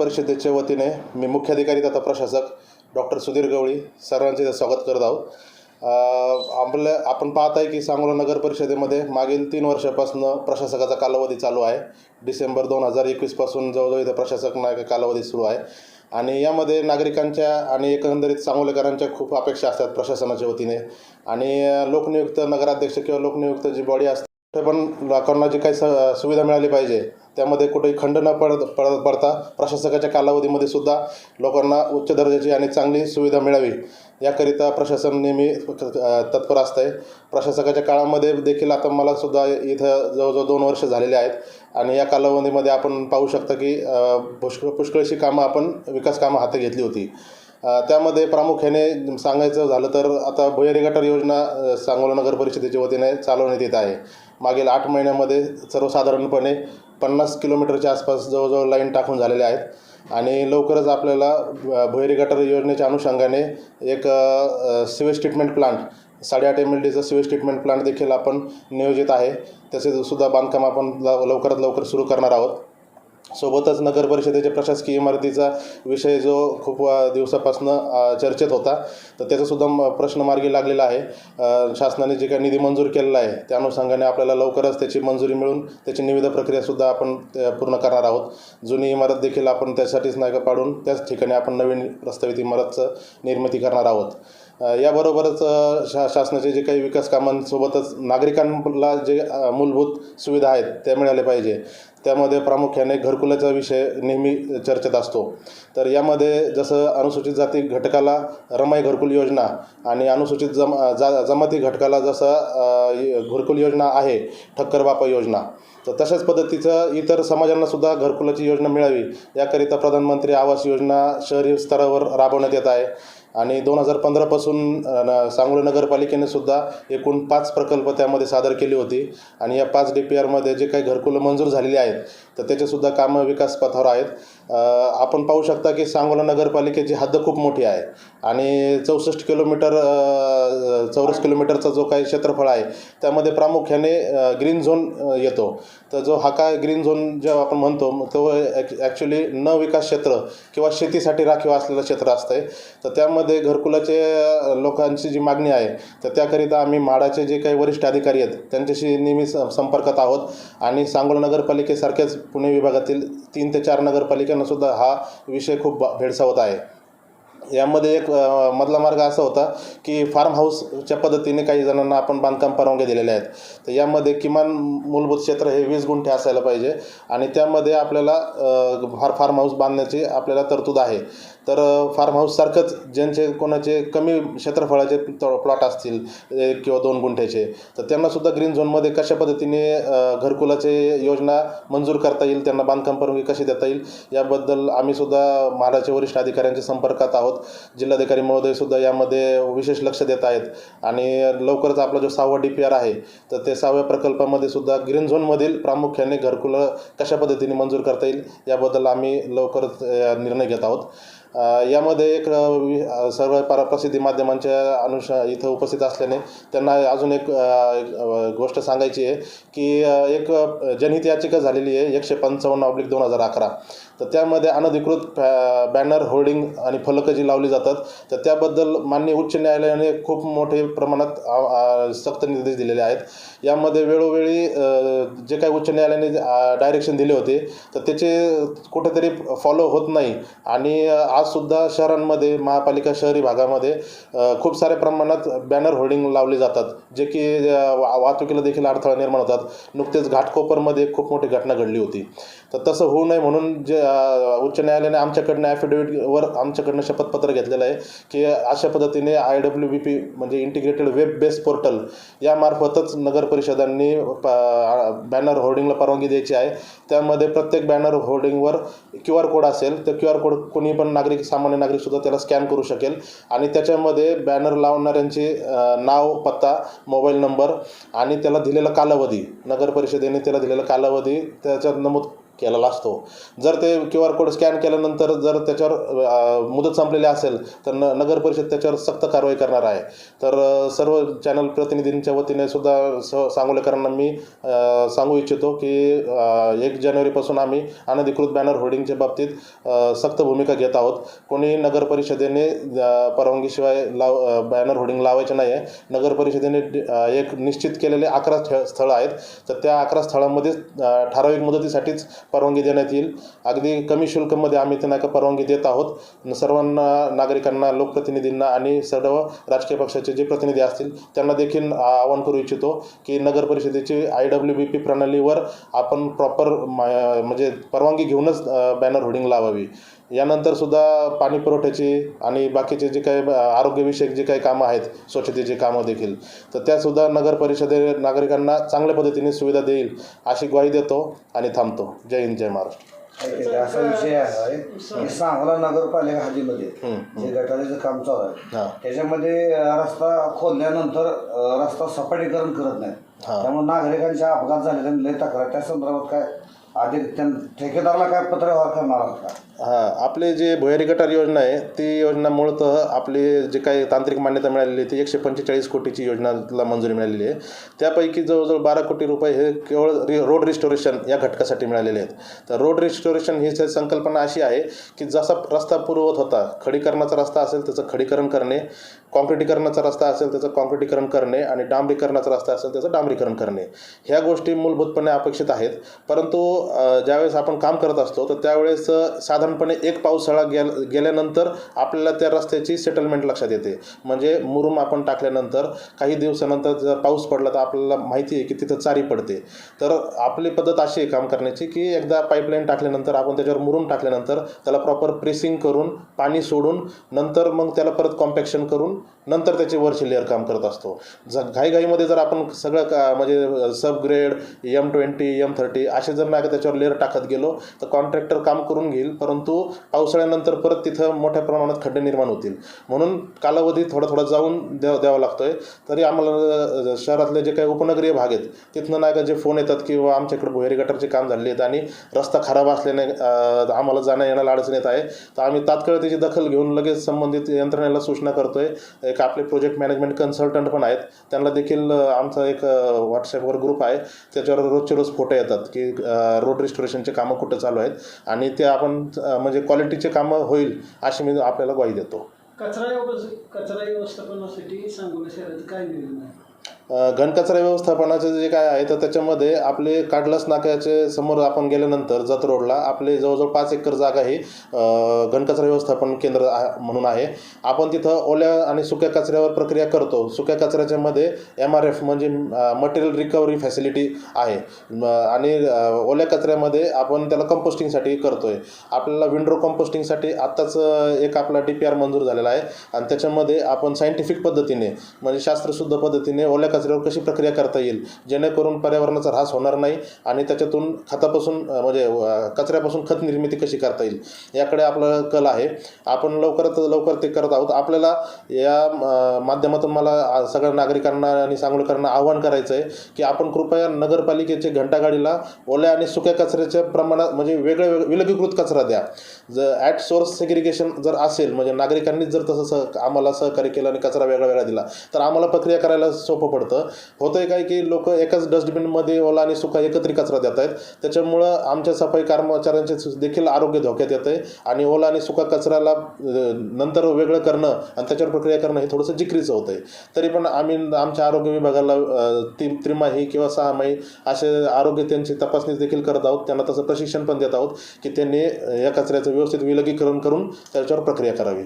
परिषदेच्या वतीने मी मुख्याधिकारी तथा प्रशासक डॉक्टर सुधीर गवळी सर्वांचे स्वागत करत आहोत. आपल्या आपण पाहत आहे की सांगोला नगर परिषदेमध्ये मागील तीन वर्षापासून प्रशासकाचा कालावधी चालू आहे. डिसेंबर दोन हजार एकवीसपासून जवळजवळ इथं प्रशासक नायक कालावधी सुरू आहे. आणि यामध्ये नागरिकांच्या आणि एकंदरीत सांगोलेकरांच्या खूप अपेक्षा असतात प्रशासनाच्या वतीने. आणि लोकनियुक्त नगराध्यक्ष किंवा लोकनियुक्त जी बॉडी असते पण लोकांना जी काही स सुविधा मिळाली पाहिजे त्यामध्ये कुठेही खंड न पड पड पडता प्रशासकाच्या कालावधीमध्ये सुद्धा लोकांना उच्च दर्जाची आणि चांगली सुविधा मिळावी. याकरिता प्रशासन नेहमी तत्पर असतं आहे प्रशासकाच्या काळामध्ये देखील आता मला सुद्धा इथं जवळजवळ दोन वर्ष झालेले आहेत. आणि या कालावधीमध्ये आपण पाहू शकता की पुष्क पुष्कळ पुष्कळशी कामं आपण विकास कामं हाती घेतली होती. त्यामध्ये प्रामुख्याने सांगायचं झालं तर आता भुयारी गटार योजना सांगोला नगर परिषदेच्या वतीने चालवण्यात येत आहे. मागील आठ महिन्यामध्ये सर्वसाधारणपणे पन्नास किलोमीटरच्या आसपास जवळजवळ लाईन टाकून झालेल्या आहेत. आणि लवकरच आपल्याला भैरी गटर गटार योजनेच्या अनुषंगाने एक सिवेज ट्रीटमेंट प्लांट साडेआठ एम एल डीचा सिवेज ट्रीटमेंट प्लांट देखील आपण नियोजित आहे. तसेच सुद्धा बांधकाम आपण लव- लवकरात लवकर सुरू करणार आहोत. सोबतच नगर परिषदेच्या प्रशासकीय इमारतीचा विषय जो खूप दिवसापासून चर्चेत होता तर त्याचासुद्धा म प्रश्न मार्गी लागलेला आहे. शासनाने जे काही निधी मंजूर केलेला आहे त्या अनुषंगाने आपल्याला लवकरच त्याची मंजुरी मिळून त्याची निविदा प्रक्रियासुद्धा आपण पूर्ण करणार आहोत. जुनी इमारत देखील आपण त्यासाठीच नाही का पाडून त्याच ठिकाणी आपण नवीन प्रस्तावित इमारतचं निर्मिती करणार आहोत. याबरोबरच शा शासनाचे जे काही विकास कामांसोबतच नागरिकांना जे मूलभूत सुविधा आहेत त्या मिळाल्या पाहिजे. त्यामध्ये प्रामुख्याने घरकुलाचा विषय नेहमी चर्चेत असतो. तर यामध्ये जसं अनुसूचित जाती घटकाला रमाई घरकुल योजना आणि अनुसूचित जम जा जमाती घटकाला जसं घरकुल योजना आहे ठक्कर बापा योजना तर तशाच पद्धतीचं इतर समाजांनासुद्धा घरकुलाची योजना मिळावी याकरिता प्रधानमंत्री आवास योजना शहरी स्तरावर राबवण्यात येत आहे. आणि दोन हजार पंधरापासून सांगोला नगरपालिकेने सुद्धा एकूण पाच प्रकल्प त्यामध्ये सादर केली होती. आणि या पाच डी पी आरमध्ये जे काही घरकुलं मंजूर झालेली आहेत तर त्याचेसुद्धा कामं विकास पथावर आहेत. आपण पाहू शकता की सांगोला नगरपालिकेची हद्द खूप मोठी आहे आणि चौसष्ट किलोमीटर चौरस किलोमीटरचा जो काही क्षेत्रफळ आहे त्यामध्ये प्रामुख्याने ग्रीन झोन येतो. तर जो हा काय ग्रीन झोन जेव्हा आपण म्हणतो तो ॲक्च्युली न विकास क्षेत्र किंवा शेतीसाठी राखीव असलेलं क्षेत्र असतं आहे तर त्यामध्ये घरकुलाचे लोकांची जी मागणी आहे तर त्याकरिता आम्ही म्हाडाचे जे काही वरिष्ठ अधिकारी आहेत त्यांच्याशी नेहमी स संपर्कात आहोत. आणि सांगोला नगरपालिकेसारख्याच पुणे विभागातील तीन ते चार नगरपालिकांनासुद्धा हा विषय खूप भेडसावत आहे. यामध्ये एक मधला मार्ग असा होता की फार्म हाऊसच्या पद्धतीने काही जणांना आपण बांधकाम परवानग्या दिलेल्या आहेत. तर यामध्ये किमान मूलभूत क्षेत्र हे वीस गुंठे असायला पाहिजे आणि त्यामध्ये आपल्याला फार फार्म हाऊस बांधण्याची आपल्याला तरतूद आहे. तर फार्म हाऊससारखंच ज्यांचे कोणाचे कमी क्षेत्रफळाचे प्लॉट असतील एक किंवा दोन गुंठ्याचे तर त्यांनासुद्धा ग्रीन झोनमध्ये कशा पद्धतीने घरकुलाचे योजना मंजूर करता येईल त्यांना बांधकाम परवानगी कशी देता येईल याबद्दल आम्हीसुद्धा महाराष्ट्राच्या वरिष्ठ अधिकाऱ्यांच्या संपर्कात आहोत. जिल्हाधिकारी महोदयसुद्धा यामध्ये विशेष लक्ष देत आहेत. आणि लवकरच आपला जो सहावा डी पी आर आहे तर ते सहाव्या प्रकल्पामध्ये सुद्धा ग्रीन झोनमधील प्रामुख्याने घरकुलं कशा पद्धतीने मंजूर करता येईल याबद्दल आम्ही लवकरच निर्णय घेत आहोत. यामध्ये एक सर्व प्रसिद्धी माध्यमांच्या अनुष इथं उपस्थित असल्याने त्यांना अजून एक गोष्ट सांगायची आहे की एक जनहित याचिका झालेली आहे एकशे पंचावन्न ऑब्लिक दोन हजार अकरा. तर त्यामध्ये अनधिकृत बॅनर होर्डिंग आणि फलकं जी लावली जातात तर त्याबद्दल माननीय उच्च न्यायालयाने खूप मोठे प्रमाणात सक्त निर्देश दिलेले आहेत. यामध्ये वेळोवेळी जे काही उच्च न्यायालयाने डायरेक्शन दिले होते तर त्याचे कुठेतरी फॉलो होत नाही आणि आजसुद्धा शहरांमध्ये महापालिका शहरी भागामध्ये खूप साऱ्या प्रमाणात बॅनर होर्डिंग लावले जातात जे की वाहतुकीला देखील अडथळा निर्माण होतात. नुकतेच घाटकोपरमध्ये खूप मोठी घटना घडली होती. तर तसं होऊ नये म्हणून जे उच्च न्यायालयाने आमच्याकडनं ॲफिडेविटवर आमच्याकडनं शपथपत्र घेतलेलं आहे की अशा पद्धतीने आय डब्ल्यू बी पी म्हणजे इंटिग्रेटेड वेब बेस्ड पोर्टल यामार्फतच नगर परिषदांनी बॅनर होर्डिंगला परवानगी द्यायची आहे. त्यामध्ये प्रत्येक बॅनर होर्डिंगवर क्यू आर कोड असेल तर क्यू आर कोड कोणी पण नागरिक सामान्य नागरिकसुद्धा त्याला स्कॅन करू शकेल. आणि त्याच्यामध्ये बॅनर लावणाऱ्यांचे नाव पत्ता मोबाईल नंबर आणि त्याला दिलेला कालावधी नगर परिषदेने त्याला दिलेला कालावधी त्याच्यात नमूद केलेला असतो. जर ते क्यू आर कोड स्कॅन केल्यानंतर जर त्याच्यावर मुदत संपलेली असेल तर न नगर परिषद त्याच्यावर सक्त कारवाई करणार आहे. तर सर्व चॅनल प्रतिनिधींच्या वतीने सुद्धा स सांगोलेकरांना मी सांगू इच्छितो की एक जानेवारीपासून आम्ही अनधिकृत बॅनर होर्डिंगच्या बाबतीत सक्त भूमिका घेत आहोत. कोणी नगर परिषदेने परवानगीशिवाय लाव बॅनर होर्डिंग लावायचे नाही आहे नगर परिषदेने एक निश्चित केलेले अकरा स्थळ स्थळं आहेत. तर त्या अकरा स्थळांमध्ये ठराविक मुदतीसाठीच परवानगी देण्यात येईल. अगदी कमी शुल्कमध्ये आम्ही त्यांना का परवानगी देत आहोत. सर्वांना नागरिकांना लोकप्रतिनिधींना आणि सर्व राजकीय पक्षाचे जे प्रतिनिधी असतील त्यांना देखील आवाहन करू इच्छितो की नगर परिषदेची आय डब्ल्यू बी पी प्रणालीवर आपण प्रॉपर म्हणजे परवानगी घेऊनच बॅनर होर्डिंग लावावी. यानंतर सुद्धा पाणी पुरवठ्याची आणि बाकीचे जे काही आरोग्यविषयक जे काही कामं आहेत स्वच्छतेची कामं देखील तर त्यासुद्धा नगर परिषदे नागरिकांना चांगल्या पद्धतीने सुविधा देईल अशी ग्वाही देतो आणि थांबतो. जय हिंद जय महाराष्ट्र. असा विषय आहे. की सांगोला नगरपालिका हद्दीमध्ये जे गटारीचं काम चालू आहे हां. त्याच्यामध्ये रस्ता खोदल्यानंतर रस्ता सपाटीकरण करत नाही. त्यामुळे नागरिकांचे अपघात झाले त्यांनी लय तक्रार. त्या संदर्भात काय अधिक त्यां ठेकेदाराला काय पत्र व्यवहार करणार का? हां आपले जे भुयारी गटार योजना आहे ती योजना मूळतः आपली जे काही तांत्रिक मान्यता मिळालेली ती एकशे पंचेचाळीस कोटीची योजनाला मंजुरी मिळालेली आहे. त्यापैकी जवळजवळ बारा कोटी रुपये हे केवळ रि रोड रिस्टोरेशन या घटकासाठी मिळालेले आहेत. तर रोड रिस्टोरेशन ही संकल्पना अशी आहे की जसा रस्ता पुरवत होता खडीकरणाचा रस्ता असेल त्याचं खडीकरण करणे कॉन्क्रिटीकरणाचा रस्ता असेल त्याचं कॉन्क्रिटीकरण करणे आणि डांबरीकरणाचा रस्ता असेल त्याचं डांबरीकरण करणे. ह्या गोष्टी मूलभूतपणे अपेक्षित आहेत. परंतु ज्यावेळेस आपण काम करत असतो तर त्यावेळेस साधारण साधारणपणे एक पावसाळा गेल गेल्यानंतर आपल्याला त्या रस्त्याची सेटलमेंट लक्षात येते. म्हणजे मुरुम आपण टाकल्यानंतर काही दिवसानंतर जर पाऊस पडला तर आपल्याला माहिती आहे की तिथं चारी पडते. तर आपली पद्धत अशी आहे काम करण्याची की एकदा पाईपलाईन टाकल्यानंतर आपण त्याच्यावर मुरुम टाकल्यानंतर त्याला प्रॉपर प्रेसिंग करून पाणी सोडून नंतर मग त्याला परत कॉम्पॅक्शन करून नंतर त्याचे वरचे लेअर काम करत असतो. ज घाईघाईमध्ये जर आपण सगळं का म्हणजे sub grade M twenty M thirty असे जर नाही का त्याच्यावर लेअर टाकत गेलो तर कॉन्ट्रॅक्टर काम करून घेईल परंतु परंतु पावसाळ्यानंतर परत तिथं मोठ्या प्रमाणात खड्डे निर्माण होतील. म्हणून कालावधी थोडा थोडा जाऊन द्या द्यावा लागतो आहे तरी आम्हाला शहरातले जे काही उपनगरीय भाग आहेत तिथनं नाही का जे फोन येतात किंवा आमच्याकडे भुयारी गटारचे काम झाले आहेत आणि रस्ता खराब असल्याने आम्हाला जाण्या येण्याला अडचण येत आहे. तर आम्ही तात्काळ त्याची दखल घेऊन लगेच संबंधित यंत्रणेला सूचना करतोय. एक आपले प्रोजेक्ट मॅनेजमेंट कन्सल्टंट पण आहेत. त्यांना देखील आमचा एक व्हॉट्सॲपवर ग्रुप आहे. त्याच्यावर रोजचे रोज फोटो येतात की रोड रिस्टोरेशनचे कामं कुठं चालू आहेत. आणि ते आपण म्हणजे क्वालिटीचे कामं होईल अशी मी आपल्याला ग्वाही देतो. कचरा कचरा व्यवस्थापनासाठी सांगोला शहरात काय नियोजन आहे? घनकचरा व्यवस्थापनाचे जे काय आहे तर त्याच्यामध्ये आपले काडलस नाक्याचे समोर आपण गेल्यानंतर जत रोडला आपले जवळजवळ पाच एकर जागा ही घनकचरा व्यवस्थापन केंद्र म्हणून आहे. आपण तिथं ओल्या आणि सुक्या कचऱ्यावर प्रक्रिया करतो. सुक्या कचऱ्याच्या मध्ये एम आर एफ म्हणजे मटेरियल रिकव्हरी फॅसिलिटी आहे. आणि ओल्या कचऱ्यामध्ये आपण त्याला कंपोस्टिंगसाठी करतोय. आपल्याला विंडो कंपोस्टिंगसाठी आत्ताच एक आपला डी पी आर मंजूर झालेला आहे. आणि त्याच्यामध्ये आपण सायंटिफिक पद्धतीने म्हणजे शास्त्रशुद्ध पद्धतीने ओल्या कचऱ्यावर कशी प्रक्रिया करता येईल? जेणेकरून पर्यावरणाचा ऱ्हास होणार नाही आणि त्याच्यातून खतापासून म्हणजे कचऱ्यापासून खत निर्मिती कशी करता येईल? याकडे आपलं कल आहे. आपण लवकरात लवकर ते करत आहोत. आपल्याला या माध्यमातून मला सगळ्या नागरिकांना आणि सांगोळकरांना आव्हान करायचं आहे की आपण कृपया नगरपालिकेचे घंटागाडीला ओल्या आणि सुक्या कचऱ्याच्या प्रमाणात म्हणजे वेगळ्या वेगळ्या विलगीकृत कचरा द्या. जर ॲट सोर्स सेग्रिगेशन जर असेल म्हणजे नागरिकांनीच जर तसं सह आम्हाला सहकार्य केलं आणि कचरा वेगळा वेगळा दिला तर आम्हाला प्रक्रिया करायला सोपं पडतं. होतंय काय की लोक एकाच डस्टबिनमध्ये ओला आणि सुका एकत्रित कचरा देत आहेत त्याच्यामुळं आमच्या सफाई कर्मचाऱ्यांचे देखील आरोग्य धोक्यात येतं आहे आणि ओला आणि सुका कचऱ्याला नंतर वेगळं करणं आणि त्याच्यावर प्रक्रिया करणं हे थोडंसं जिक्रीचं होतं आहे तरी पण आम्ही आमच्या आरोग्य विभागाला ती त्रिमाही किंवा सहामाही असे आरोग्य त्यांची तपासणी देखील करत आहोत. त्यांना तसं प्रशिक्षण पण देत आहोत की त्यांनी या कचऱ्याचं व्यवस्थित विलगीकरण करून त्याच्यावर प्रक्रिया करावी.